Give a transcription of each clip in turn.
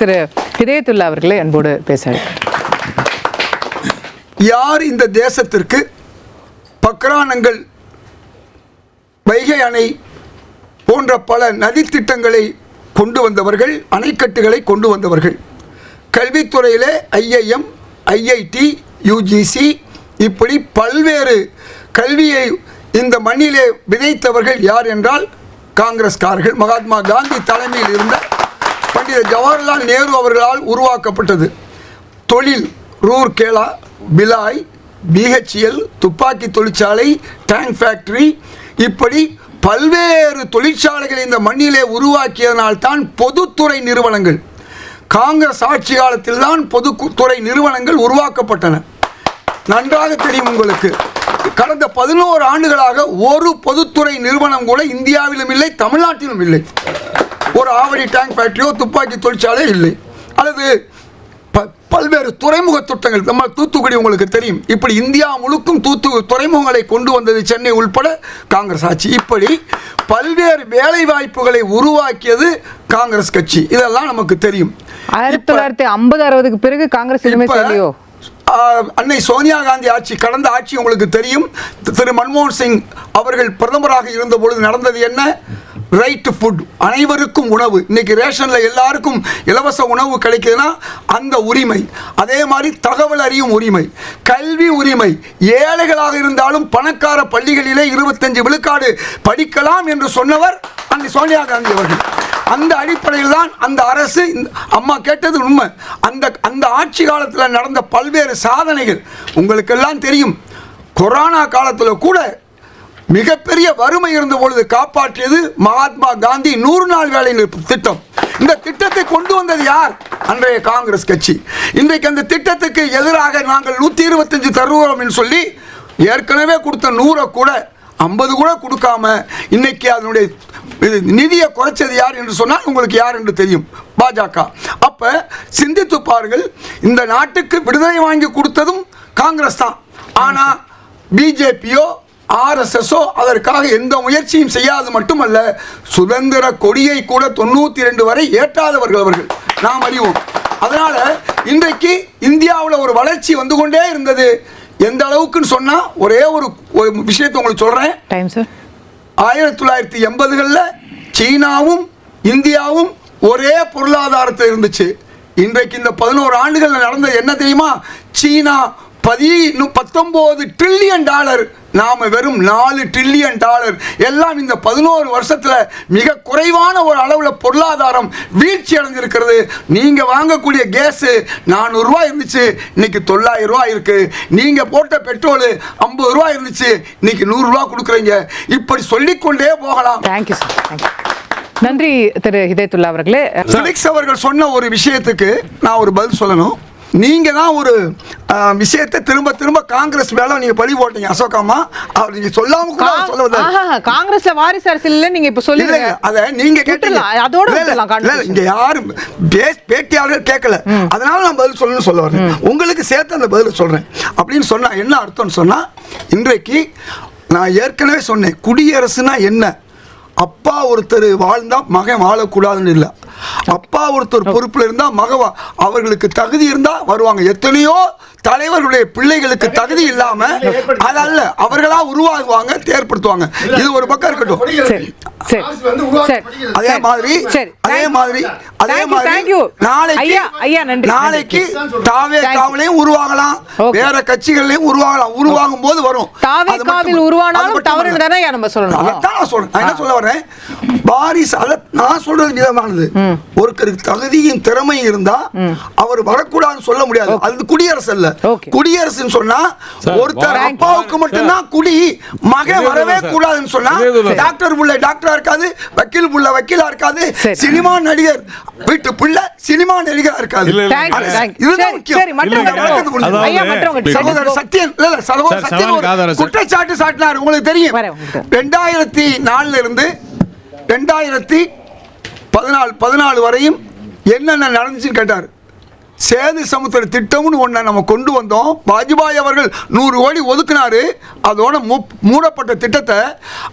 திரு ஹிதயத்துல்லா அவர்களை அன்போடு பேச யார் இந்த தேசத்திற்கு பக்ரானங்கள் வைகை அணை போன்ற பல நதி திட்டங்களை கொண்டு வந்தவர்கள் அணைக்கட்டுகளை கொண்டு வந்தவர்கள்? கல்வித்துறையிலே ஐஐஎம் ஐஐடி யுஜிசி இப்படி பல்வேறு கல்வியை இந்த மண்ணிலே விதைத்தவர்கள் யார் என்றால் காங்கிரஸ்காரர்கள் மகாத்மா காந்தி தலைமையில் இருந்த பண்டித ஜவஹர்லால் நேரு அவர்களால் உருவாக்கப்பட்டது. தொழில் ரூர்கேலா பிலாய் பிஹெச்எல் துப்பாக்கி தொழிற்சாலை டேங்க் ஃபேக்டரி இப்படி பல்வேறு தொழிற்சாலைகளை இந்த மண்ணிலே உருவாக்கியதனால்தான் பொதுத்துறை நிறுவனங்கள். காங்கிரஸ் ஆட்சி காலத்தில் தான் பொதுத்துறை நிறுவனங்கள் உருவாக்கப்பட்டன. நன்றாக தெரியும் உங்களுக்கு. கடந்த பதினோரு ஆண்டுகளாக ஒரு பொதுத்துறை நிறுவனம் கூட இந்தியாவிலும் இல்லை தமிழ்நாட்டிலும் இல்லை. ஒரு ஆவடி டேங்க் ஃபேக்டரியோ துப்பாக்கி தொழிற்சாலை இல்லை. அல்லது ப பல்வேறு துறைமுக திட்டங்கள். நம்ம தூத்துக்குடி உங்களுக்கு தெரியும். இப்படி இந்தியா முழுக்கும் தூத்து துறைமுகங்களை கொண்டு வந்தது சென்னை உள்பட காங்கிரஸ் ஆட்சி. இப்படி பல்வேறு வேலை வாய்ப்புகளை உருவாக்கியது காங்கிரஸ் கட்சி. இதெல்லாம் நமக்கு தெரியும். ஆயிரத்தி தொள்ளாயிரத்தி ஐம்பது அறுபதுக்கு பிறகு காங்கிரஸ் அன்னை சோனியா காந்தி ஆட்சி கடந்த ஆட்சி உங்களுக்கு தெரியும். திரு மன்மோகன் சிங் அவர்கள் பிரதமராக இருந்த பொழுது நடந்தது என்ன? ரைட் ஃபுட் அனைவருக்கும் உணவு. இன்னைக்கு ரேஷனில் எல்லாருக்கும் இலவச உணவு கிடைக்குதுன்னா அந்த உரிமை. அதே மாதிரி தகவல் அறியும் உரிமை. கல்வி உரிமை. ஏழைகளாக இருந்தாலும் பணக்கார பள்ளிகளிலே இருபத்தஞ்சு விழுக்காடு படிக்கலாம் என்று சொன்னவர் அன்னை சோனியா காந்தி அவர்கள். அந்த அடிப்படையில் தான் அந்த அரசு இந்த- அம்மா கேட்டது உண்மை. அந்த அந்த ஆட்சி காலத்தில் நடந்த பல்வேறு சாதனைகள். உங்களுக்கெல்லாம் தெரியும். கொரோனா காலத்தில் கூட மிகப்பெரிய வறுமை இருந்த பொழுது காப்பாற்றியது மகாத்மா காந்தி நூறு நாள் வேலை நிறுத்த திட்டம். இந்த திட்டத்தை கொண்டு வந்தது யார்? அன்றைய காங்கிரஸ் கட்சி. இன்றைக்கு அந்த திட்டத்துக்கு எதிராக நாங்கள் நூற்றி இருபத்தஞ்சு தருவோம் சொல்லி ஏற்கனவே கொடுத்த நூறை கூட ஐம்பது கூட கொடுக்காம இன்னைக்கு அதனுடைய இது நிதியை குறைச்சது யார் என்று சொன்னால் உங்களுக்கு யார் என்று தெரியும். பாஜக. அப்போ சிந்தித்து பாருங்கள் இந்த நாட்டுக்கு விடுதலை வாங்கி கொடுத்ததும் காங்கிரஸ் தான். ஆனால் பிஜேபியோ ஆர்எஸ்எஸோ அதற்காக எந்த முயற்சியும் செய்யாது மட்டுமல்ல சுதந்திர கொடியை கூட தொண்ணூற்றி ரெண்டு வரை ஏற்றாதவர்கள் அவர்கள். நாம் அறிவோம். அதனால இன்றைக்கு இந்தியாவில் ஒரு வளர்ச்சி வந்து கொண்டே இருந்தது. எந்த அளவுக்குன்னு சொன்னால் ஒரே ஒரு ஒரு விஷயத்தை உங்களுக்கு சொல்கிறேன் டைம் சார் ஆயிரத்தி தொள்ளாயிரத்தி எண்பதுகளில் சீனாவும் இந்தியாவும் ஒரே பொருளாதாரத்தில் இருந்துச்சு. இன்றைக்கு இந்த பதினோரு ஆண்டுகளில் நடந்தது என்ன தெரியுமா? சீனா பதி பத்தொம்போது ட்ரில்லியன் டாலர். நாம வெறும் நாலு ட்ரில்லியன் டாலர். எல்லாம் இந்த பதினோரு வருஷத்துல மிக குறைவான ஒரு அளவில் பொருளாதாரம் வீழ்ச்சி அடைஞ்சிருக்கிறது. நீங்க வாங்கக்கூடிய கேஸ் நானூறுரூவா இருந்துச்சு இன்னைக்கு தொள்ளாயிரம் ரூபாய் இருக்கு. நீங்க போட்ட பெட்ரோல் ஐம்பது ரூபாய் இருந்துச்சு இன்னைக்கு நூறுரூவா கொடுக்குறீங்க. இப்படி சொல்லிக்கொண்டே போகலாம். தேங்க்யூ சார் தேங்க்யூ நன்றி திரு ஹிதயத்துல்லா அவர்களே. ஃபிலிக்ஸ் அவர்கள் சொன்ன ஒரு விஷயத்துக்கு நான் ஒரு பதில் சொல்லணும். நீங்க தான் ஒரு விஷயத்தை திரும்ப திரும்ப காங்கிரஸ் மேல நீங்க பழி போட்டீங்க அசோகாமா அவர் நீங்க சொல்லாம கூட அவர் சொல்ல வந்தாரு. ஆஹா, காங்கிரஸ்ல வாரிசு அரசியல் நீங்க இப்ப சொல்லுங்க. இல்ல, அத நீங்க கேட்டீங்க. அதோட இல்ல. இங்க யாரும் பே- பேட்டியாளர் கேட்கல. அதனால நான் பதில் சொல்லணும்னு சொல்ல வரேன். உங்களுக்கு சேர்த்து அந்த பதில் சொல்றேன். அப்படின்னு சொன்னா என்ன அர்த்தம்னு சொன்னா இன்றைக்கு நான் ஏற்கனவே சொன்னேன் குடியரசுனா என்ன? அப்பா ஒருத்தர் வாழ்ந்தா மகன் வாழக்கூடாதுன்னு இல்லை. அப்பா ஒருத்தர் பொறுப்பில் இருந்தா மகவா. அவர்களுக்கு தகுதி இருந்தா வருவாங்க. எத்தனையோ தலைவர்களுடைய பிள்ளைகளுக்கு தகுதி இல்லாம அதல்ல அவர்களா உருவாகுவாங்க ஏற்படுத்துவாங்க இது ஒரு பக்கம் இருக்கட்டும். அதே சரி. மாதிரி அதே மாதிரி அதே மாதிரி. நாளைக்கு ஐயா ஐயா நன்றி. நாளைக்கு. தாவே. காவலையும் உருவாகலாம். வேற கட்சிகளையும் உருவாகலாம். உருவாகும் போது வரும். உருவானாலும் தவறுன்னு. தானே நம்ம சொல்லணும். அதைத்தான் நான் சொல்றேன். என்ன சொல்ல வரேன் வாரிசு அத நான் சொல்றது விதமானது ஒருத்தருக்கு தகுதியும் திறமையும் இருந்தா அவர் வரக்கூடாதுன்னு சொல்ல முடியாது. அது குடியரசு அல்ல. குடியரசுன்னு சொன்னா ஒருத்தர். அப்பாவுக்கு மட்டும்தான் குடி மகன் வரவே கூடாதுன்னு சொன்னா டாக்டர் புள்ள டாக்டரா இருக்காது வக்கீல் புள்ள வக்கீலா இருக்காது. சினிமா நடிகர் வீட்டு பிள்ளை சினிமா நடிகரா இருக்காது இல்ல. இதுதான் முக்கியம். சகோதரர் இல்ல சார். குற்றச்சாட்டு சாட்டினார் உங்களுக்கு தெரியும். ரெண்டாயிரத்தி நாலுல இருந்து ரெண்டாயிரத்தி பதினாலு பதினாலு வரையும் என்னென்ன நடந்துச்சுன்னு கேட்டார் சேது சமுத்திர திட்டம்னு ஒன்றை நம்ம கொண்டு வந்தோம். வாஜ்பாய் அவர்கள் நூறு கோடி ஒதுக்குனாரு. அதோட மூ- மூடப்பட்ட திட்டத்தை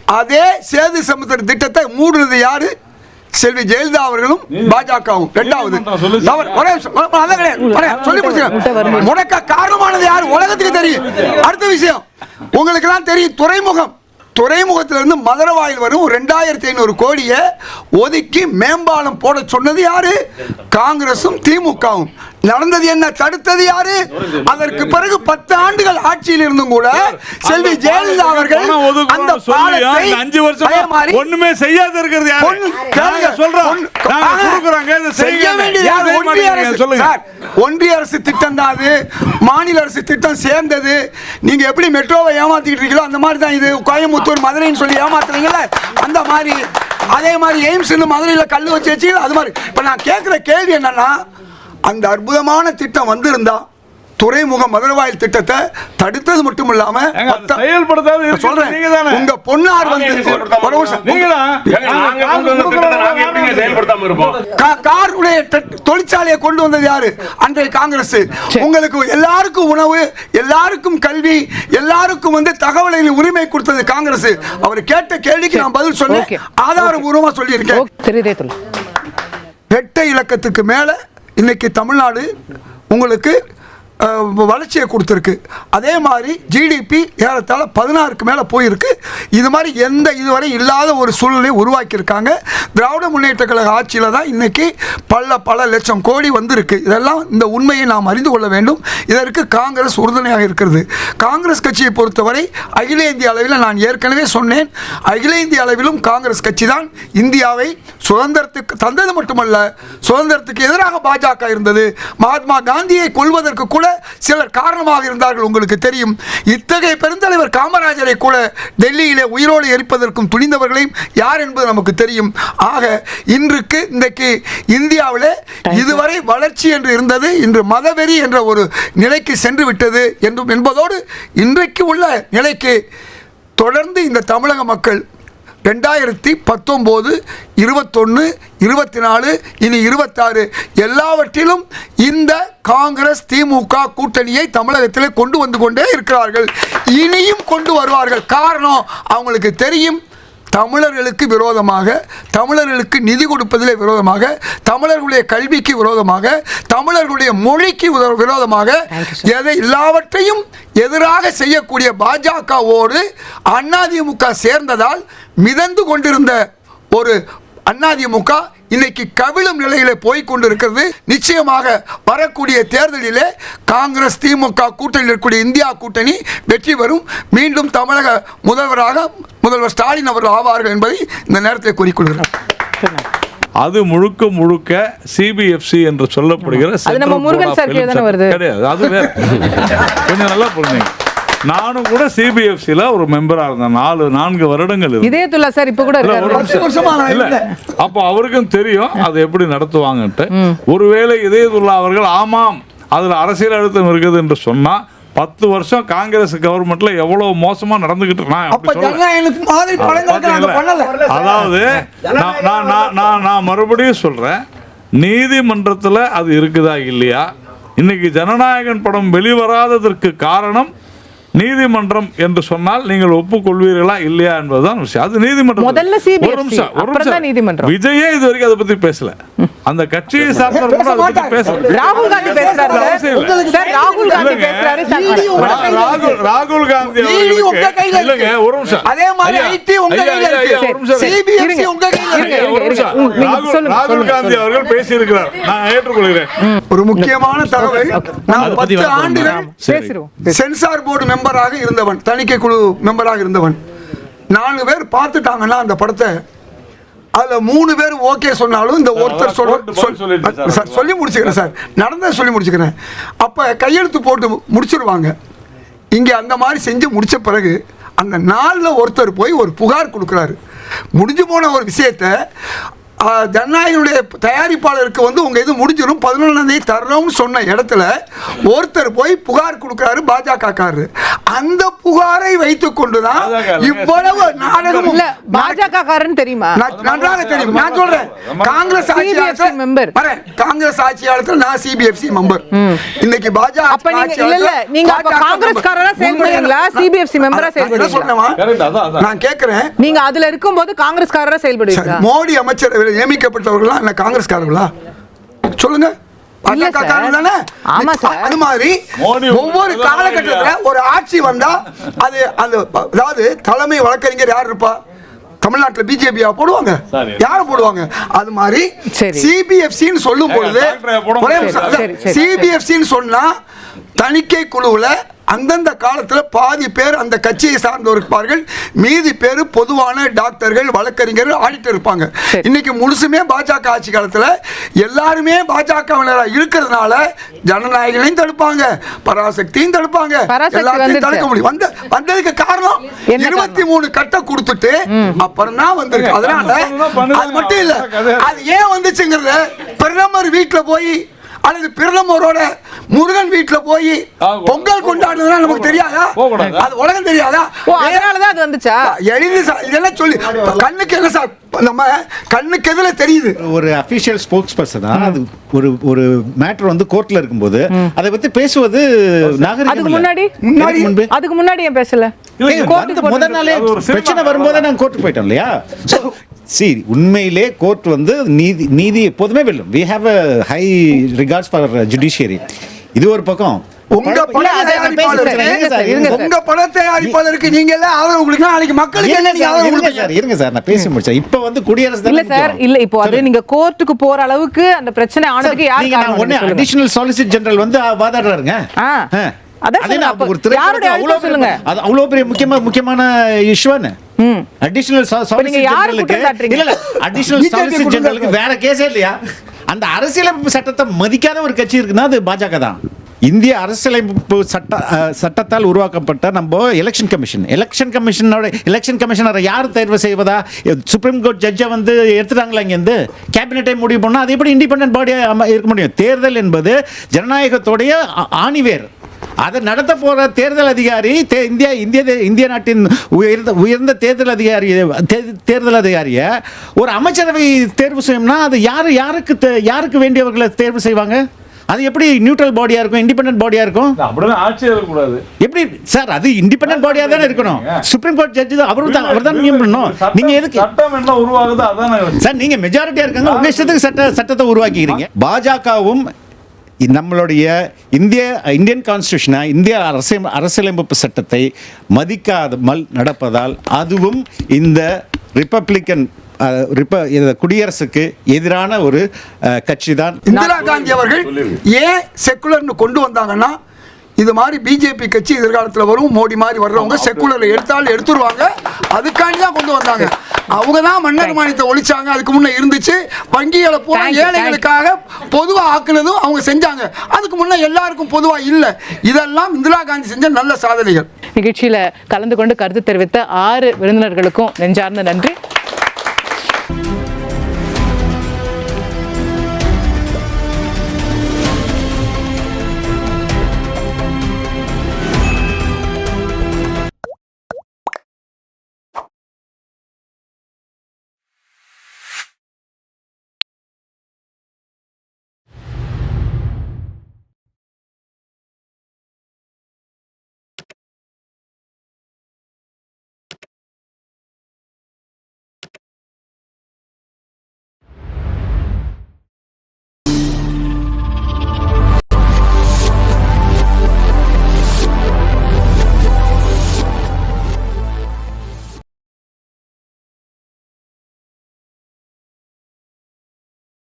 அதே சேது சமுத்திர திட்டத்தை மூடுனது யாரு? செல்வி ஜெயலலிதா அவர்களும் பாஜகவும் ரெண்டாவது. சொல்லி. முடக்க காரணமானது யார்? உலகத்துக்கு தெரியும். அடுத்த விஷயம் உங்களுக்கு எல்லாம் தெரியும் துறைமுகம். துறைமுகத்திலிருந்து மதுரவாயில் வரும் ரெண்டாயிரத்தி ஐநூறு கோடியை ஒதுக்கி மேம்பாலம் போட சொன்னது யாரு? காங்கிரசும் திமுகவும். நடந்தது என்ன? தடுத்தது யாரு? அதற்கு பிறகு பத்து ஆண்டுகள் ஆட்சியில் இருந்தும் கூட செல்வி ஜெயலலிதா அவர்கள் அந்த பாலத்தை அஞ்சு வருஷமா ஒண்ணுமே செய்யாத இருக்கிறது யாரு? சொல்றோம். செய்ய. வேண்டியது ஒன்றிய? அரசு சொல்லுங்க. ஒன்றிய அரசு திட்டம் தான் அது. மாநில அரசு திட்டம் சேர்ந்தது. நீங்க எப்படி மெட்ரோவை ஏமாத்திக்கிட்டு இருக்கீங்களோ அந்த மாதிரி தான் இது. கோயம்புத்தூர் மதுரைன்னு சொல்லி ஏமாத்துறீங்கல்ல அந்த மாதிரி. அதே மாதிரி எய்ம்ஸ் மதுரையில கல்லு வச்சு வச்சு அது மாதிரி. இப்ப நான் கேட்கிற கேள்வி என்னன்னா அந்த அற்புதமான திட்டம் வந்திருந்தா துறைமுக மதுரவாயில் திட்டத்தை தடுத்தது மட்டும் இல்லாம செயல்படுத்தாத சொல்றேன்? உங்க பொன்னார் வந்து காருடைய தொழிற்சாலையை கொண்டு வந்தது யாரு? அன்றைய காங்கிரஸ் உங்களுக்கு எல்லாருக்கும் உணவு எல்லாருக்கும் கல்வி எல்லாருக்கும் வந்து தகவலில் உரிமை கொடுத்தது காங்கிரஸ் அவர் கேட்ட கேள்விக்கு நான் பதில் சொன்னேன். ஆதாரபூர்வமா சொல்லியிருக்கேன். எட்டை இலக்கத்துக்கு மேலே இன்னைக்கு தமிழ்நாடு உங்களுக்கு வளர்ச்சியை கொடுத்துருக்கு. அதே மாதிரி ஜிடிபி ஏறத்தாழ பதினாறுக்கு மேலே போயிருக்கு. இது மாதிரி எந்த இதுவரை இல்லாத ஒரு சூழ்நிலையை உருவாக்கியிருக்காங்க. திராவிட முன்னேற்ற கழக ஆட்சியில் தான் இன்னைக்கு பல பல லட்சம் கோடி வந்திருக்கு. இதெல்லாம் இந்த உண்மையை நாம் அறிந்து கொள்ள வேண்டும். இதற்கு காங்கிரஸ் உறுதுணையாக இருக்கிறது. காங்கிரஸ் கட்சியை பொறுத்தவரை அகில இந்திய அளவில் நான் ஏற்கனவே சொன்னேன். அகில இந்திய அளவிலும் காங்கிரஸ் கட்சி தான் இந்தியாவை சுதந்திரத்துக்கு தந்தது மட்டுமல்ல சுதந்திரத்துக்கு எதிராக பாஜக இருந்தது. மகாத்மா காந்தியை கொல்வதற்கு கூட சிலர் காரணமாக இருந்தார்கள் உங்களுக்கு தெரியும். இத்தகைய பெருந்தலைவர் காமராஜரை கூட டெல்லியிலே உயிரோடு எரிப்பதற்கும் துணிந்தவர்களையும் யார் என்பது நமக்கு தெரியும். ஆக இன்றைக்கு இன்றைக்கு இந்தியாவிலே இதுவரை வளர்ச்சி என்று இருந்தது இன்று மதவெறி என்ற ஒரு நிலைக்கு சென்று விட்டது என்றும் என்பதோடு இன்றைக்கு உள்ள நிலைக்கு தொடர்ந்து இந்த தமிழக மக்கள் ரெண்டாயிரத்தி பத்தொம்போது இருபத்தொன்று இருபத்தி நாலு இனி இருபத்தாறு எல்லாவற்றிலும் இந்த காங்கிரஸ் திமுக கூட்டணியை தமிழகத்தில் கொண்டு வந்து கொண்டே இருக்கிறார்கள். இனியும் கொண்டு வருவார்கள். காரணம் அவங்களுக்கு தெரியும். தமிழர்களுக்கு விரோதமாக தமிழர்களுக்கு நிதி கொடுப்பதிலே விரோதமாக தமிழர்களுடைய கல்விக்கு விரோதமாக தமிழர்களுடைய மொழிக்கு விரோ- விரோதமாக எதை எல்லாவற்றையும் எதிராக செய்யக்கூடிய பாஜகவோடு அதிமுக சேர்ந்ததால் மிதந்து கொண்டிருந்த ஒரு அதிமுக இன்னைக்கு கவிழும் நிலையிலே போய் கொண்டிருக்கிறது நிச்சயமாக வரக்கூடிய தேர்தலிலே காங்கிரஸ் திமுக கூட்டணியில் இருக்கக்கூடிய இந்தியா கூட்டணி வெற்றி பெறும். மீண்டும் தமிழக முதல்வராக முதல்வர் ஸ்டாலின் அவர்கள் ஆவார்கள் என்பதை இந்த நேரத்தில் கூறிக்கொள்கிறேன். அது முழுக்க முழுக்க சிபிஎஃப்சி என்று சொல்லப்படுகிற? கிடையாது. அது வேற. கொஞ்சம் நல்லா புரிஞ்சுங்க நானும் கூட சிபிஎஃப்சில ஒரு மெம்பரா இருந்தேன். நாலு நான்கு வருடங்கள். இதயத்துல்லா சார் இப்ப கூட இல்ல. அப்போ அவருக்கும் தெரியும் அதை எப்படி நடத்துவாங்கன்ட்டு. ஒருவேளை இதயதுல்லா அவர்கள் ஆமாம் அதுல அரசியல் அழுத்தம் இருக்குது என்று சொன்னா பத்து வருஷம் காங்கிரஸ் கவர்மெண்ட்ல எவ்வளவு மோசமா நடந்துகிட்டு? பண்ணல. அதாவது நான் நான் நான் நான் நான் மறுபடியும் சொல்றேன் நீதிமன்றத்தில் அது இருக்குதா இல்லையா? இன்னைக்கு ஜனநாயகன் படம் வெளிவராததற்கு காரணம் நீதிமன்றம் என்று சொன்னால் நீங்கள் ஒப்புக்கொள்வீர்களா இல்லையா என்பதுதான் விஷயம். அது நீதிமன்றம் ஒரு நிமிஷம் ஒரு நிமிஷம். நீதிமன்றம். விஜயே இது வரைக்கும் அதை பத்தி பேசல. அந்த கட்சியை பேசல ராகுல் காந்தி பேசுறாரு. ராகுல் காந்தி. பேசுறாரு. ராகுல் ராகுல் இல்லைங்க. ஒரு நிமிஷம். அதே மாதிரி ஐயா, IT உங்க கையில இருக்கு. உங்க கையில இருக்கு. ராகுல் காந்தி. அவர்கள் பேசியிருக்கிறார். நான் ஏற்றுக்கொள்கிறேன். ஒரு முக்கியமான தகவல். நான் பத்தி ஆண்டுகள் சென்சார் போர்டு மெம்பராக இருந்தவன் தணிக்கை குழு மெம்பராக இருந்தவன். நாலு பேர் பார்த்துட்டாங்கன்னா அந்த படத்தை அதுல மூணு பேர் ஓகே சொன்னாலும் இந்த ஒருத்தர் சொல்ல சார். சொல்லி முடிச்சுக்கிறேன் சார். நடந்ததை சொல்லி முடிச்சுக்கிறேன். அப்ப கையெழுத்து போட்டு முடிச்சிருவாங்க. இங்க அந்த மாதிரி செஞ்சு முடிச்ச பிறகு அந்த நாளில் ஒருத்தர் போய் ஒரு புகார் கொடுக்குறாரு. முடிஞ்சு போன ஒரு விஷயத்த ஜனநாயகனுடைய தயாரிப்பாளருக்கு வந்து உங்க இது முடிஞ்சிடும் பதினொன்றாம் தேதி தர்றோம்னு சொன்ன இடத்துல ஒருத்தர் போய் புகார் கொடுக்குறாரு பாஜக காரரு அந்த புகாரை வைத்துக் கொண்டுதான். இவ்வளவு நாடகமும் இல்ல பாஜக காரன் தெரியுமா நான் நன்றாக தெரியும் நான் சொல்றேன் காங்கிரஸ் ஆட்சி CBFC காலத்துல- member. வரேன். காங்கிரஸ் ஆட்சி காலத்துல நான் சிபிஎஃப்சி மெம்பர் இன்னைக்கு பாஜக அப்ப நீங்க இல்ல நீங்க காங்கிரஸ்காரரா member. செயல்படுறீங்களா சிபிஎஃப்சி மெம்பரா செயல்படுறீங்களா. நான் கேட்கிறேன் நீங்க அதுல இருக்கும்போது காங்கிரஸ்காரரா செயல்படுவீங்களா மோடி காங்கிரஸ்காரர்களா சொல்லுங்க இல்ல சார். காரர்கள் தானே? அது மாதிரி ஒவ்வொரு காலகட்டத்தில்? ஒரு ஆட்சி வந்தா அது அந்த அதாவது தலைமை வழக்கறிஞர் யார் இருப்பா தமிழ்நாட்டில் பிஜேபியா போடுவாங்க. யாரை போடுவாங்க அது மாதிரி. சிபிஎஃப்சின்னு சொல்லும் பொழுது. சிபிஎஃப்சின்னு சொன்னா தணிக்கை குழுவுல அந்தந்த காலத்துல பாதி பேர் அந்த கட்சியை சார்ந்தவர் இருப்பார்கள் மீதி பேர் பொதுவான டாக்டர்கள் வழக்கறிஞர்கள் ஆடிட்டர் இருப்பாங்க. இன்னைக்கு முழுசுமே பாஜக ஆட்சி காலத்துல எல்லாருமே பாஜக இருக்கிறதுனால ஜனநாயகனையும் தடுப்பாங்க பராசக்தியும் தடுப்பாங்க பராசக்தி எல்லாத்தையும். தடுக்க முடியும் வந்த வந்ததுக்கு காரணம் இருபத்தி மூணு கட்டை கொடுத்துட்டு அப்புறம் தான் வந்திருக்கு அதனால. அது மட்டும் இல்ல. அது ஏன் வந்துச்சுங்கிறத பிரதமர் வீட்டுல போய் அல்லது பிரதமரோட முருகன் வீட்டுல போய் பொங்கல் கொண்டாடுறதுனா நமக்கு தெரியாதா. அது உலகம் தெரியாதா? ஓ அதனாலதான் அது வந்துச்சா? எளிது சார் இதெல்லாம் சொல்லி கண்ணுக்கு என்ன சார் நம்ம கண்ணுக்கு எதுல தெரியுது? ஒரு அபிஷியல் ஸ்போக்ஸ் பர்சனா அது ஒரு ஒரு மேட்டர் வந்து கோர்ட்ல இருக்கும்போது அதை பத்தி பேசுவது நாகரிகம். முன்னாடி? முன்னாடி? முன்பு அதுக்கு முன்னாடி ஏன் பேசல? முதல் நாளே பிரச்சனை வரும்போதே நாங்க கோர்ட் போயிட்டோம் இல்லையா? சி உண்மையிலே கோர்ட் வந்து நீதி நீதி எப்போதுமே வெல்லும் we have a high records for judiciary இது ஒரு பக்கம் உங்க பேசுறேன். தயாரிப்பாளருக்கு. உங்க பட தயாரிப்பாளருக்கு நீங்க எல்லாம் ஆதரவு கொடுக்கணும் நாளைக்கு மக்களுக்கு என்ன இருங்க சார், நான் பேசி முடிச்சேன் இப்ப வந்து குடியரசு இல்ல சார். இல்ல இப்போ அது. நீங்க கோர்ட்டுக்கு போற அளவுக்கு அந்த பிரச்சனை ஆனதுக்கு யார் காரணம். அடிஷனல் சாலிசிட் ஜெனரல் வந்து ஆ, வாதாடுறாருங்க முக்கியமான இஷ்யூன்னு. அடிஷனல் அடிஷனல் ஜெனரலுக்கு வேற கேஸே இல்லையா? அந்த அரசியலமைப்பு சட்டத்தை மதிக்காத ஒரு கட்சி இருக்குன்னா அது பாஜக தான். இந்திய அரசியலமைப்பு சட்ட சட்டத்தால் உருவாக்கப்பட்ட நம்ம எலெக்ஷன் கமிஷன் எலெக்ஷன் கமிஷனோட எலெக்ஷன் கமிஷனரை யார் தேர்வு செய்வதா? சுப்ரீம் கோர்ட் ஜட்ஜை வந்து எடுத்துட்டாங்களா இங்கேருந்து? கேபினெட்டை முடிவு பண்ணால் அது எப்படி இண்டிபெண்டன்ட் பாடியாக இருக்க முடியும்? தேர்தல் என்பது ஜனநாயகத்தோடைய ஆணிவேர். அதை நடத்த போற தேர்தல் அதிகாரி தே- இந்தியா இந்திய தே- இந்திய நாட்டின் உயர்ந்த உயர்ந்த தேர்தல் அதிகாரி தே- தேர்தல் அதிகாரிய ஒரு அமைச்சரவை தேர்வு செய்யணும்னா அது யாரு யாருக்கு தே- யாருக்கு வேண்டியவர்களை தேர்வு செய்வாங்க? அது எப்படி நியூட்ரல் பாடியா இருக்கும் இண்டிபெண்டன்ட் பாடியா இருக்கும்? அப்படிதான் ஆட்சி இருக்கக்கூடாது. எப்படி சார் அது இண்டிபெண்டன்ட் பாடியா தானே இருக்கணும். சுப்ரீம் கோர்ட் ஜட்ஜ் அவரு தான் அவர் தான் நியமனம் பண்ணணும். நீங்க எதுக்கு? சட்டம் என்ன உருவாகுது அதானே. சார் நீங்க மெஜாரிட்டியா இருக்காங்க உங்க இஷ்டத்துக்கு சட்ட சட்டத்தை உருவாக்கிக்கிறீங்க. பாஜகவும் நம்மளுடைய இந்திய இந்தியன் கான்ஸ்டியூஷனை இந்திய அரசியல் அரசியலமைப்பு சட்டத்தை மதிக்காமல் நடப்பதால் அதுவும் இந்த ரிப்பப்ளிக்கன் ரிப்ப குடியரசுக்கு எதிரான ஒரு கட்சி தான் இந்திரா காந்தி அவர்கள் ஏன் செக்குலர்னு கொண்டு வந்தாங்கன்னா இது மாதிரி பிஜேபி கட்சி எதிர்காலத்தில் வரும். மோடி மாதிரி வர்றவங்க செக்குலர் எடுத்தாலும் எடுத்துருவாங்க. அதுக்காண்டி தான் கொண்டு வந்தாங்க. அவங்க தான் மன்னர் மானியத்தை ஒழிச்சாங்க. அதுக்கு முன்னே இருந்துச்சு. வங்கிகளை you, ஏழைகளுக்காக பொதுவாக ஆக்குனதும் அவங்க செஞ்சாங்க. அதுக்கு முன்னே எல்லாருக்கும் பொதுவாக இல்லை. இதெல்லாம் இந்திரா காந்தி செஞ்ச நல்ல சாதனைகள். நிகழ்ச்சியில கலந்து கொண்டு கருத்து தெரிவித்த ஆறு விருந்தினர்களுக்கும் நெஞ்சார்ந்த நன்றி.